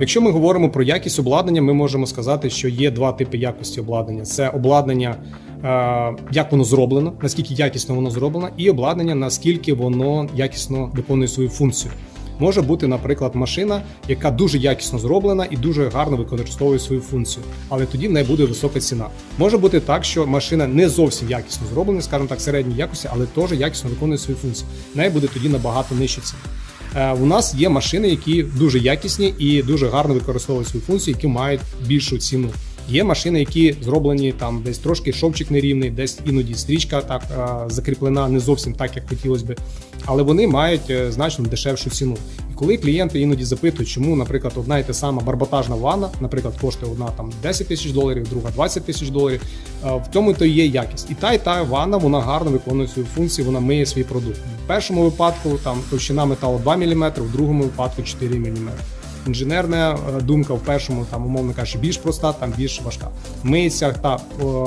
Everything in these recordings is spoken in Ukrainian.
Якщо ми говоримо про якість обладнання, ми можемо сказати, що є два типи якості обладнання: це обладнання, е, як воно зроблено, наскільки якісно воно зроблено, і обладнання, наскільки воно якісно виконує свою функцію. Може бути, наприклад, машина, яка дуже якісно зроблена і дуже гарно використовує свою функцію, але тоді в неї буде висока ціна. Може бути так, що машина не зовсім якісно зроблена, скажімо так, середньої якості, але теж якісно виконує свою функцію. В неї буде тоді набагато нижча ціна. Е, У нас є машини, які дуже якісні і дуже гарно використовують свою функцію, які мають більшу ціну. Є машини, які зроблені там десь трошки шовчик нерівний, десь іноді стрічка так е, закріплена не зовсім так, як хотілося би, але вони мають е, значно дешевшу ціну. Коли клієнти іноді запитують, чому, наприклад, одна і та сама барботажна ванна, наприклад, коштує одна там 10 тисяч доларів, друга 20 тисяч доларів, е, в цьому то є якість. І та і та ванна вона гарно виконує свою функцію, вона миє свій продукт. В першому випадку там товщина металу 2 мм, в другому випадку 4 мм. Інженерна е, думка в першому, там умовно кажучи, більш проста, там більш важка. Миється та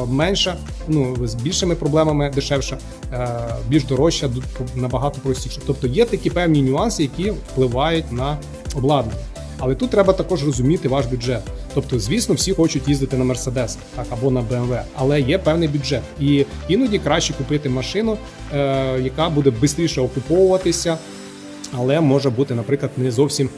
менша, ну з більшими проблемами дешевша, е, більш дорожча, набагато простіше. Тобто є такі певні нюанси, які впливають на обладнання. Але тут треба також розуміти ваш бюджет. Тобто, звісно, всі хочуть їздити на Mercedes так або на BMW, але є певний бюджет, і іноді краще купити машину, е, яка буде швидше окуповуватися, але може бути, наприклад, не зовсім,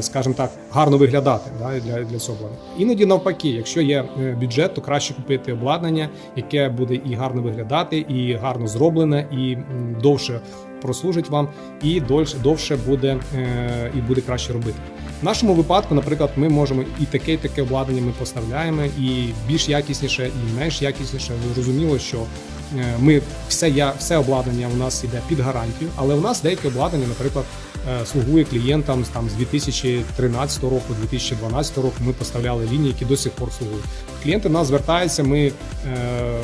скажімо так, гарно виглядати да, для, для цього. Іноді навпаки, якщо є е, бюджет, то краще купити обладнання, яке буде і гарно виглядати, і гарно зроблене, і довше прослужить вам, і довше, довше буде е, і буде краще робити. В нашому випадку, наприклад, ми можемо і таке, і таке обладнання ми поставляємо, і більш якісніше, і менш якісніше. Зрозуміло, що е, ми все я все обладнання у нас йде під гарантію, але у нас деяке обладнання, наприклад, е, слугує клієнтам там з 2013 року, 2012 року. Ми поставляли лінії, які до сих пор слугують. Клієнти нас звертаються. Ми, е,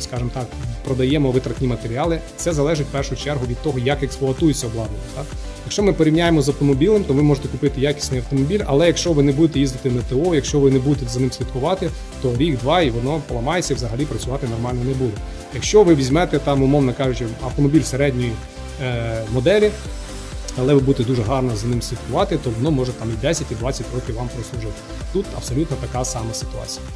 скажімо так, продаємо витратні матеріали. Це залежить в першу чергу від того, як експлуатується обладнання. Так? Якщо ми порівняємо з автомобілем, то ви можете купити якісний автомобіль, але якщо ви не будете їздити на ТО, якщо ви не будете за ним слідкувати, то рік-два і воно поламається і взагалі працювати нормально не буде. Якщо ви візьмете там, умовно кажучи, автомобіль середньої е, моделі, але ви будете дуже гарно за ним слідкувати, то воно може там і 10, і 20 років вам прослужити. Тут абсолютно така сама ситуація.